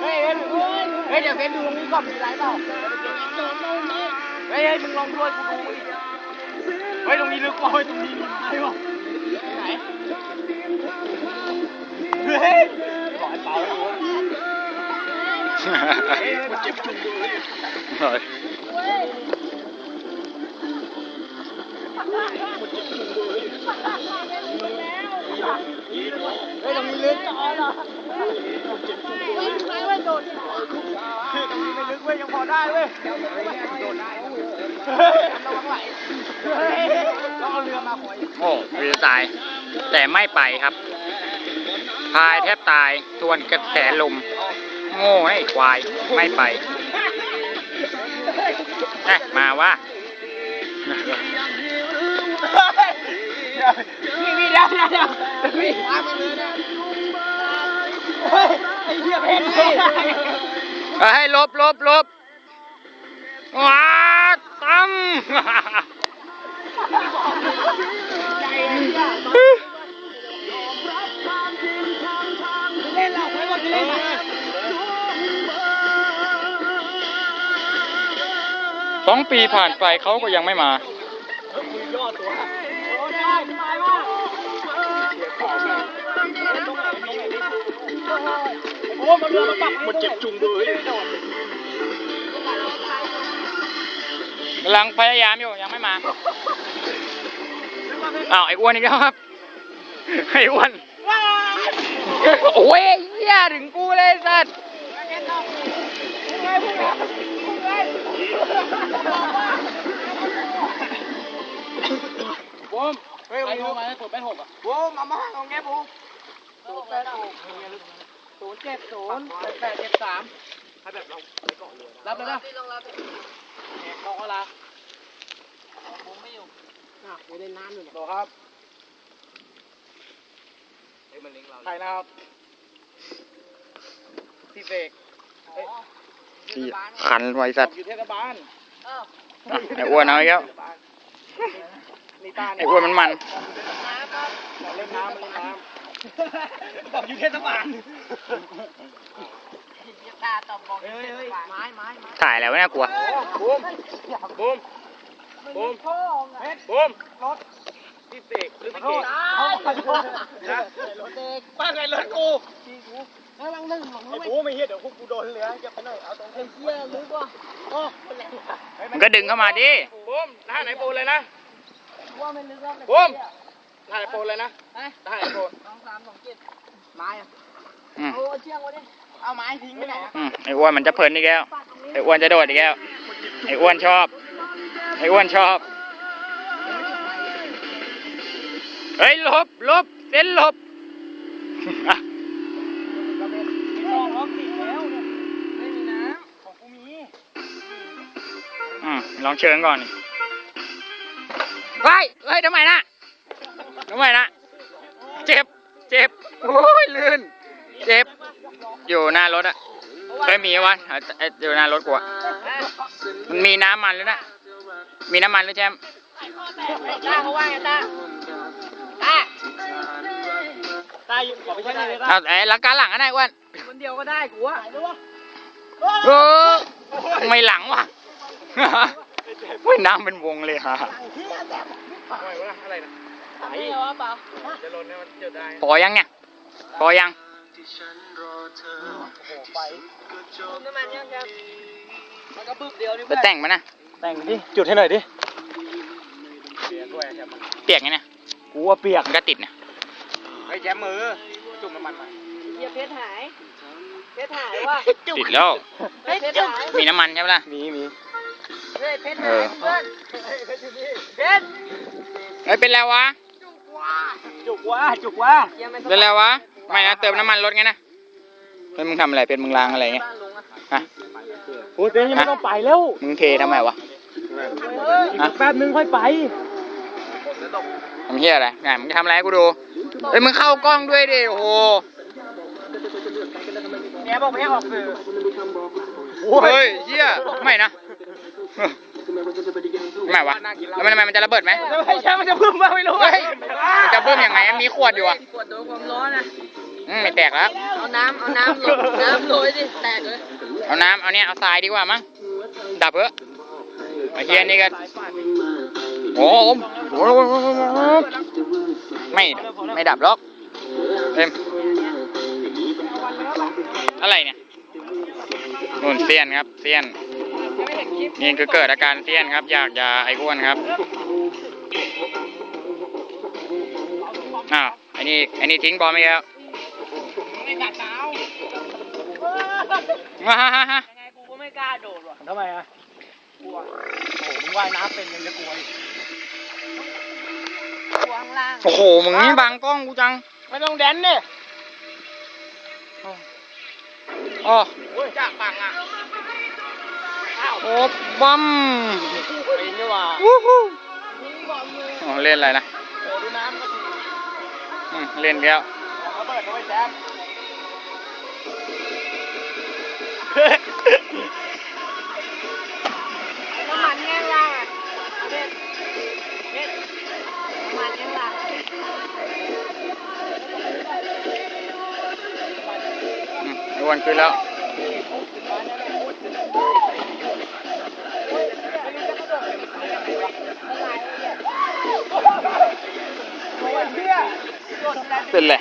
เฮ้ยเฮ้ยเฮ้ยเดี๋ยวเฟซดูตรงนี้ก่อนมีไรเปล่าเฮ้ยเฮ้ยมึงลองด้วยกูดูดิเฮ้ยตรงนี้ลึกกว่าเฮ้ยตรงนี้มีไม้วะไหนเฮ้ยขอให้เป่าเฮ้ยมันเจ็บจุงเลย เฮ้ยตรงนี้ลึกจอเหรอไม่โดดตรงนี้ไม่ลึกเว้ยยังพอได้เว้ยโดดได้ฮ้ยระวังไหลเฮ้ยต้องเอาเรือมาคอยโอ้เรือตาย แต่ไม่ไปครับ พายแทบตายทวนกระแสลม โง่ไอ้ควายไม่ไปเอ๊ะมาว่าพี่พี่เดี๋ยวเดี๋ยวเดี๋ยวพี่ เหี้ยเพชรเฮ้ยเฮ้ยลบลบลบว้าตั้มเล่นหรอกไม่ว่าจะเล่นสองปีผ่านไปเขาก็ยังไม่มาย่ อตัวโอ้ได้สบายมากโอ้มันเรือมันปักมันเจ็บจุงเลยกำลังพยายามอยู่ยังไม่มาอ้าวไอ้อ้วนอีกแล้วครับไอ้อ้วนโอ้ยเหี้ยถึงกูเลยสัตว์บูมเฮ้ยวันนี้มาให้ผมเป็นหกอะบูมเอามาเอาแง่บูม ศูนย์แปดหกศูนย์เจ็ดศูนย์แปดเจ็ดสามให้แบบเราไปเกาะเรือรับเลยนะลองรับเนี่ยลองเอาละผมไม่อยู่อะอยู่ในน้ำอยู่เนี่ยครับเฮ้ยมันลิงเราใครนะครับพี่เสกเฮ้ยขันไว้สัตว์อยู่เทศบาลอะไอ้อ้วนเอาอีกแล้วนี่ตาไอ้อ้วนมันมัน เล่นน้ำเล่นน้ำ บอกอยู่เทศบาลตาตอบบอกเฮ้ยเฮ้ยไม้ไม้ไม้ถ่ายแล้วะเนี่ยกลัวบูมบูมบูมบูมรถพี่เสกหรือพี่เก่งนะรถเด็กป้าไงรถกูระวังนึ่งหลงไอ้บูมไม่เฮียเดี๋ยวพวกกูโดนเหลือจะไปหน่อยเอาตรงไอ้เฮียรู้ป่ะโอ้มันก็ดึงเข้ามาดิบูมท่าไหนปูเลยนะว่าไม่ลึกแล้วบูม ท่าไหนปูเลยนะท่าไหนปูสองสามสองเจ็ดไม้อะอืมโอ้เชี่ยงวะเนี่ยเอาไม้ทิ้งไปไหนอืมไอ้อ้วนมันจะเพลินอีกแล้วปาดตรงนี้ไอ้อ้วนจะโดดอีกแล้ว ไอ้อ้วนชอบ ไอ้อ้วนชอบ เฮ้ยหลบหลบเส้นหลบอะไม่ต้องล็อกติดแล้วเนี่ยไม่มีน้ำของกูมีอืมลองเชิงก่อนไปเฮ้ยทำไมนะ ทำไมนะเจ็บ เจ็บ โอ้ยลื่น เจ็บ อยู่หน้ารถอะเฮ้ยมีวะเอาเอาอยู่หน้ารถกูอะมันมีน้ำมันหรือนะ มีน้ำมันหรือแชมป์ตาเขาว่าไงตาตาตายอยู่ขอไปใช้ในเลยตาเอาไอ้ลักการหลังอะนายอ้วนคนเดียวก็ได้กูว่าเออไม่หลังว่ะไม่น้ำเป็นวงเลยฮะอะไรวะอะไรนะ ไม่เหรอเปล่าจะลนเนี่ยมันเจอได้พอยังเนี่ยพอยังโอ้โหไปน้ำมันยังครับมันก็บึ้บเดียวนี่ไปแต่งมานะแต่งดิจุดให้หน่อยดิเปียกด้วยแชมป์เปียกไงเนี่ยกูว่าเปียกมันก็ติดเนี่ยไอ้แชมป์มือจุ่มน้ำมันมาเฮียเพชรหายเพชรหายว่ะติดแล้วเพชรหายมีน้ำมันใช่ไหมล่ะมีมีเฮ้ยเพชรเอหาอยเพื่อนเพชรเฮ้ยเป็นแล้ววะ จุกว่าจุกว่าเฮียมันเป็นแล้ววะไม่นะเติมน้ำมันรถไงนะเฮ้ยมึงทำอะไรเป็นมึงล้างอะไรเงี้ยบ้านลุงอะฮะโอ้เต้ยังไม่ต้องไปแล้วมึงเททำไมวะอีกแป๊บนึงค่อยไปทำเฮียอะไรไงมึงจะทำอะไรให้กูดูเฮ้ยมึงเข้ากล้องด้วยดิโอ้โหเนี่ยบอกไม่ให้ออกสื่อเฮ้ยเฮียไม่นะไม่วะแล้วมันทำไมมันจะระเบิดไหมไม่ใช่มันจะพึ่งมาไม่รู้เฮ้ยมันจะเพิ่ม ยังไงมีขวดอยู่อะขวดโดนความร้อนนะอืมไม่แตกแล้ว เอาน้ำเอาน้ำโรยน้ำโรยดิแตกเลยเอาน้ำเอาเนี่ยเอาทรายดีกว่ามั้งดับเถอะไอ้เฮียนี่ก็โอ้โหไม่ไม่ดับหรอกเอ็มอะไรเนี่ยนุ่นเซียนครับเซียนนี่คือเกิดอาการเซียนครับ อยากยาไอ้อ้วนครับ อ้าวไอ้นี่ไอ้นี่ทิ้งบอลไปแล้วไม่กัดเท้าฮ่าฮ่าฮ่าฮ่ายังไงกูก็ไม่กล้าโดดว่ะทำไมอะกลัวโอ้โหมึงว่ายน้ำเป็นยังจะกลัวอีกกลัวข้างล่างโอ้โหมึงนี่บังกล้องกูจังไม่ต้องแดนเนี่ยอ๋อโอ้ยจากปังอะอ้าวโอ้บัมปีนดีกว่าวู้ฮู้โอ้เล่นอะไรนะโอ้ดูน้ำก็ที อืมเล่นแล้วระเบิดเอาไว้แซมน้ำมันแห้งล่างอะเด็ดเด็ดน้ำมันแห้งล่างอืมไอ้อ้วนขึ้นแล้ว ഇല്ല